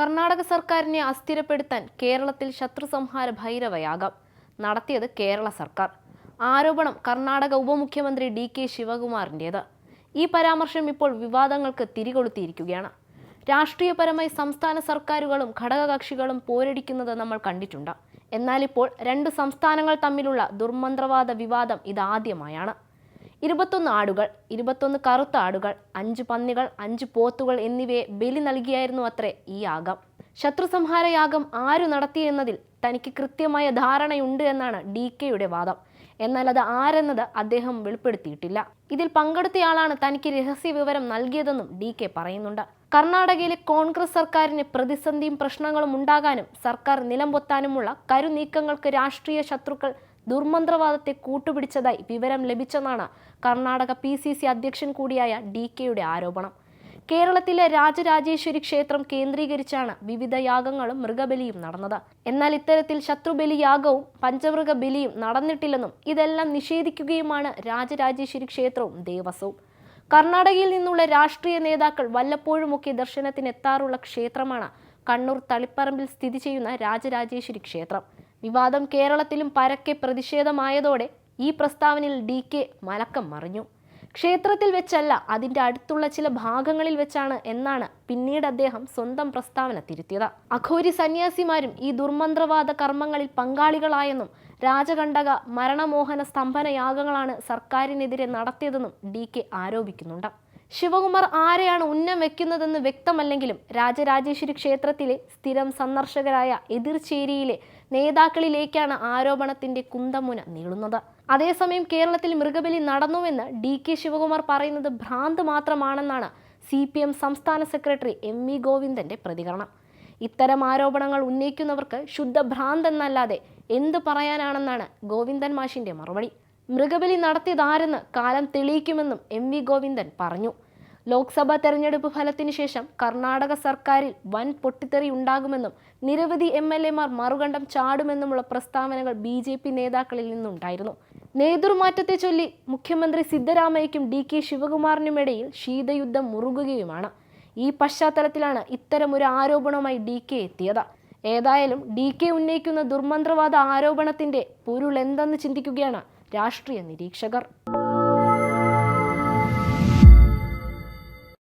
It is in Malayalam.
കർണാടക സർക്കാരിനെ അസ്ഥിരപ്പെടുത്താൻ കേരളത്തിൽ ശത്രുസംഹാര ഭൈരവയാഗം നടത്തിയത് കേരള സർക്കാർ. ആരോപണം കർണാടക ഉപമുഖ്യമന്ത്രി ഡി കെ ശിവകുമാറിന്റേത് ഈ പരാമർശം ഇപ്പോൾ വിവാദങ്ങൾക്ക് തിരികൊളുത്തിയിരിക്കുകയാണ്. രാഷ്ട്രീയപരമായി സംസ്ഥാന സർക്കാരുകളും ഘടകകക്ഷികളും പോരടിക്കുന്നത് നമ്മൾ കണ്ടിട്ടുണ്ട്. എന്നാൽ ഇപ്പോൾ രണ്ട് സംസ്ഥാനങ്ങൾ തമ്മിലുള്ള ദുർമന്ത്രവാദ വിവാദം ഇതാദ്യമായാണ്. ഇരുപത്തൊന്ന് ആടുകൾ ഇരുപത്തൊന്ന് കറുത്ത ആടുകൾ അഞ്ച് പന്നികൾ അഞ്ച് പോത്തുകൾ എന്നിവയെ ബലി നൽകിയായിരുന്നു അത്രേ ഈ യാഗം. ശത്രുസംഹാര യാഗം ആരു നടത്തിയെന്നതിൽ തനിക്ക് കൃത്യമായ ധാരണയുണ്ട് എന്നാണ് ഡി കെയുടെ വാദം. എന്നാൽ അത് ആരെന്നത് അദ്ദേഹം വെളിപ്പെടുത്തിയിട്ടില്ല. ഇതിൽ പങ്കെടുത്തയാളാണ് തനിക്ക് രഹസ്യ വിവരം നൽകിയതെന്നും ഡി കെ പറയുന്നുണ്ട്. കർണാടകയിലെ കോൺഗ്രസ് സർക്കാരിന് പ്രതിസന്ധിയും പ്രശ്നങ്ങളും ഉണ്ടാകാനും സർക്കാർ നിലംപൊത്താനുമുള്ള കരുനീക്കങ്ങൾക്ക് രാഷ്ട്രീയ ശത്രുക്കൾ ദുർമന്ത്രവാദത്തെ കൂട്ടുപിടിച്ചതായി വിവരം ലഭിച്ചെന്നാണ് കർണാടക പി സി സി അധ്യക്ഷൻ കൂടിയായ ഡി കെയുടെ ആരോപണം. കേരളത്തിലെ രാജരാജേശ്വരി ക്ഷേത്രം കേന്ദ്രീകരിച്ചാണ് വിവിധ യാഗങ്ങളും മൃഗബലിയും നടന്നത്. എന്നാൽ ഇത്തരത്തിൽ ശത്രുബലി യാഗവും പഞ്ചമൃഗ ബലിയും നടന്നിട്ടില്ലെന്നും ഇതെല്ലാം നിഷേധിക്കുകയുമാണ് രാജരാജേശ്വരി ക്ഷേത്രവും ദേവസ്വവും. കർണാടകയിൽ നിന്നുള്ള രാഷ്ട്രീയ നേതാക്കൾ വല്ലപ്പോഴുമൊക്കെ ദർശനത്തിനെത്താറുള്ള ക്ഷേത്രമാണ് കണ്ണൂർ തളിപ്പറമ്പിൽ സ്ഥിതി ചെയ്യുന്ന രാജരാജേശ്വരി ക്ഷേത്രം. വിവാദം കേരളത്തിലും പരക്കെ പ്രതിഷേധമായതോടെ ഈ പ്രസ്താവനയിൽ ഡി കെ മലക്കം മറിഞ്ഞു. ക്ഷേത്രത്തിൽ വെച്ചല്ല അതിന്റെ അടുത്തുള്ള ചില ഭാഗങ്ങളിൽ വെച്ചാണ് എന്നാണ് പിന്നീട് അദ്ദേഹം സ്വന്തം പ്രസ്താവന തിരുത്തിയത്. അഘോരി സന്യാസിമാരും ഈ ദുർമന്ത്രവാദ കർമ്മങ്ങളിൽ പങ്കാളികളായെന്നും രാജകണ്ടക മരണമോഹന സ്തംഭന യാഗങ്ങളാണ് സർക്കാരിനെതിരെ നടത്തിയതെന്നും ഡി കെ ആരോപിക്കുന്നുണ്ട്. ശിവകുമാർ ആരെയാണ് ഉന്നം വെക്കുന്നതെന്ന് വ്യക്തമല്ലെങ്കിലും രാജരാജേശ്വരി ക്ഷേത്രത്തിലെ സ്ഥിരം സന്ദർശകരായ എതിർചേരിയിലെ നേതാക്കളിലേക്കാണ് ആരോപണത്തിന്റെ കുന്തമുന നീളുന്നത്. അതേസമയം കേരളത്തിൽ മൃഗബലി നടന്നുവെന്ന് ഡി കെ ശിവകുമാർ പറയുന്നത് ഭ്രാന്ത് മാത്രമാണെന്നാണ് സി പി എം സംസ്ഥാന സെക്രട്ടറി എം വി ഗോവിന്ദന്റെ പ്രതികരണം. ഇത്തരം ആരോപണങ്ങൾ ഉന്നയിക്കുന്നവർക്ക് ശുദ്ധ ഭ്രാന്തെന്നല്ലാതെ എന്ത് പറയാനാണെന്നാണ് ഗോവിന്ദൻ മാഷിന്റെ മറുപടി. മൃഗബലി നടത്തിയതാരെന്ന് കാലം തെളിയിക്കുമെന്നും എം വി ഗോവിന്ദൻ പറഞ്ഞു. ലോക്സഭാ തെരഞ്ഞെടുപ്പ് ഫലത്തിന് ശേഷം കർണാടക സർക്കാരിൽ വൻ പൊട്ടിത്തെറി ഉണ്ടാകുമെന്നും നിരവധി എം എൽ എമാർ മറുകണ്ഠം ചാടുമെന്നുമുള്ള പ്രസ്താവനകൾ ബി ജെ പി നേതാക്കളിൽ നിന്നുണ്ടായിരുന്നു. നേതൃമാറ്റത്തെ ചൊല്ലി മുഖ്യമന്ത്രി സിദ്ധരാമയ്യയ്ക്കും ഡി കെ ശിവകുമാറിനുമിടയിൽ ശീതയുദ്ധം മുറുകുകയുമാണ്. ഈ പശ്ചാത്തലത്തിലാണ് ഇത്തരമൊരു ആരോപണവുമായി ഡി കെ എത്തിയത്. ഏതായാലും ഡി കെ ഉന്നയിക്കുന്ന ദുർമന്ത്രവാദ ആരോപണത്തിന്റെ പൊരുൾ എന്തെന്ന് ചിന്തിക്കുകയാണ് രാഷ്ട്രീയ നിരീക്ഷകർ